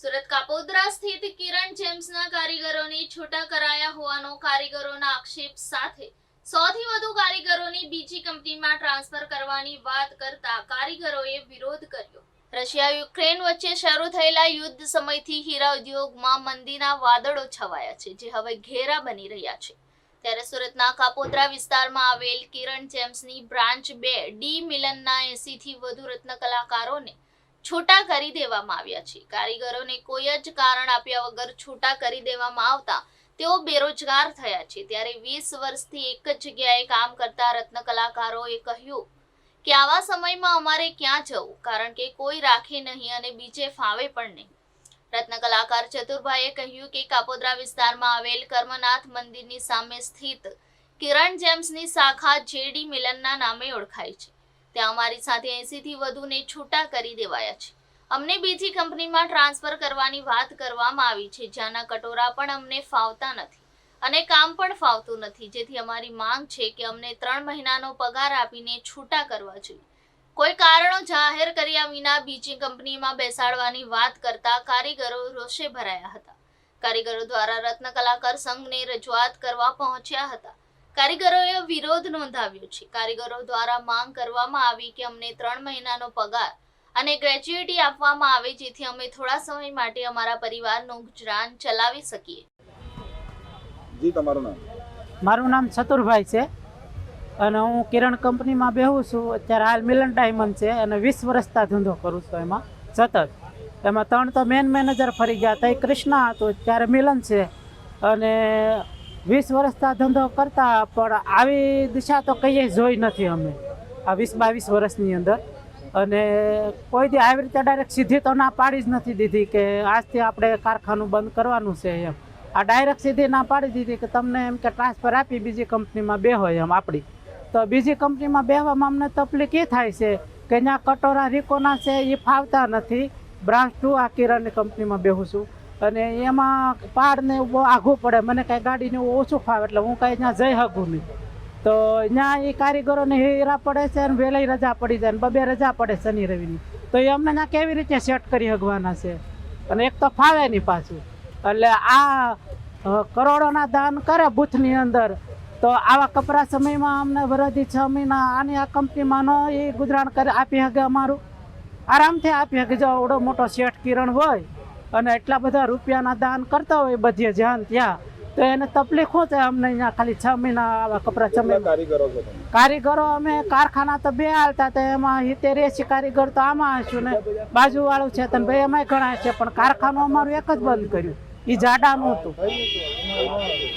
સુરત કાપોદ્રા સ્થિત કિરણ જેમ્સના કારીગરોને છૂટા કરાયા હોવાનો કારીગરોના આક્ષેપ સાથે સૌથી વધુ કારીગરોની બીજી કંપનીમાં ટ્રાન્સફર કરવાની વાત કરતા કારીગરોએ વિરોધ કર્યો. રશિયા યુક્રેન વચ્ચે શરૂ થયેલા યુદ્ધ સમયથી હીરા ઉદ્યોગમાં મંદીના વાદળો છવાયા છે, જે હવે ઘેરા બની રહ્યા છે. ત્યારે સુરતના કાપોદ્રા વિસ્તારમાં આવેલ કિરણ જેમ્સની બ્રાન્ચ બે ડી મિલનના એસીથી વધુ રત્ન કલાકારોને છૂટા કરી દેવામાં આવ્યા છે. કારીગરોને કોઈ જ કારણ આપ્યા વગર છૂટા કરી દેવામાં આવતા તેઓ બેરોજગાર થયા છે. ત્યારે વીસ વર્ષથી એક જ જગ્યાએ કામ કરતા રત્ન કલાકારોએ કહ્યું કે, આવા સમયમાં અમારે ક્યાં જવું? કારણ કે કોઈ રાખે નહીં અને બીજે ફાવે પણ નહીં. રત્ન કલાકાર ચતુરભાઈએ કહ્યું કે, કાપોદ્રા વિસ્તારમાં આવેલ કર્મનાથ મંદિરની સામે સ્થિત કિરણ જેમ્સની શાખા જેડી મિલનના નામે ઓળખાય છે. ત્યાં અમારી સાથે એસીથી વધુને છૂટા કરી દેવાયા છે. અમને બીજી કંપનીમાં ટ્રાન્સફર કરવાની વાત કરવામાં આવી છે. જ્યાંના કટોરા પણ અમને ફાવતા નથી અને કામ પણ ફાવતું નથી. જેથી અમારી માંગ છે કે અમને ત્રણ મહિનાનો પગાર આપીને છૂટા કરવા જોઈએ. કોઈ કારણો જાહેર કર્યા વિના બીજી કંપનીમાં બેસાડવાની વાત કરતા કારીગરો રોષે ભરાયા હતા. કારીગરો દ્વારા રત્ન કલાકાર સંઘને રજૂઆત કરવા પહોંચ્યા હતા. કારીગરોએ વિરોધ નોંધાવ્યો છે. કારીગરો દ્વારા માંગ કરવામાં આવી કે અમને ત્રણ મહિનાનો પગાર અને ગ્રેચ્યુટી આપવામાં આવે જેથી અમે થોડા સમય માટે અમારા પરિવારનું ગુજરાન ચલાવી શકીએ. જી તમારું નામ? મારું નામ ચતુરભાઈ છે અને હું કિરણ કંપનીમાં બેહું છું. અત્યારે હાલ મિલન ડાયમંડ છે અને વીસ વર્ષતા ધંધો કરું છું એમાં સતત. એમાં ત્રણ તો મેન મેનેજર ફરી ગયા. હતા એ કૃષ્ણા હતું ત્યારે મિલન છે. અને વીસ વર્ષથી ધંધો કરતા, પણ આવી દિશા તો કહીએ જોઈ નથી અમે. આ વીસ બાવીસ વર્ષની અંદર. અને કોઈ દી આવી રીતે ડાયરેક્ટ સીધી તો ના પાડી જ નથી દીધી કે આજથી આપણે કારખાનું બંધ કરવાનું છે એમ. આ ડાયરેક્ટ સીધી ના પાડી દીધી કે તમને એમ કે ટ્રાન્સફર આપી બીજી કંપનીમાં બેહો એમ આપણી. તો બીજી કંપનીમાં બેહવામાં અમને તકલીફ એ થાય છે કે ત્યાં કટોરા રીકોના છે એ ફાવતા નથી. બ્રાન્ચ ટુ આ કિરાણની કંપનીમાં બેહું છું. અને એમાં પાડને આઘું પડે. મને કાંઈ ગાડીને ઓછું ફાવે એટલે હું કાંઈ ત્યાં જઈ શકું નહીં. તો ત્યાં એ કારીગરોને હેરા પડે છે અને વહેલી રજા પડી જાય ને બબે રજા પડે શનિ રવિની. તો એ અમને ત્યાં કેવી રીતે સેટ કરી શકવાના છે? અને એક તો ફાવે નહીં પાછું. એટલે આ કરોડોના દાન કરે બૂથની અંદર. તો આવા કપરા સમયમાં અમને વરદી છ મહિના આની આ કંપનીમાં નો એ ગુજરાન કરી આપી શકે અમારું? આરામથી આપી શકે. જો આવડો મોટો શેઠ કિરણ હોય અને એટલા બધા રૂપિયાના દાન કરતા હોય બધે જ્યાં ત્યાં તો એને તકલીફ છે અમને અહીંયા ખાલી છ મહિના આવા કપડાં ચમે કારીગરો કારીગરો અમે કારખાના તો બે હાલતા તો એમાં સિત્તેર એસી કારીગર તો આમાં હશું ને બાજુવાળું છે તને ભાઈ એમાંય ઘણા છે પણ કારખાનું અમારું એક જ બંધ કર્યું એ જાડાનું હતું.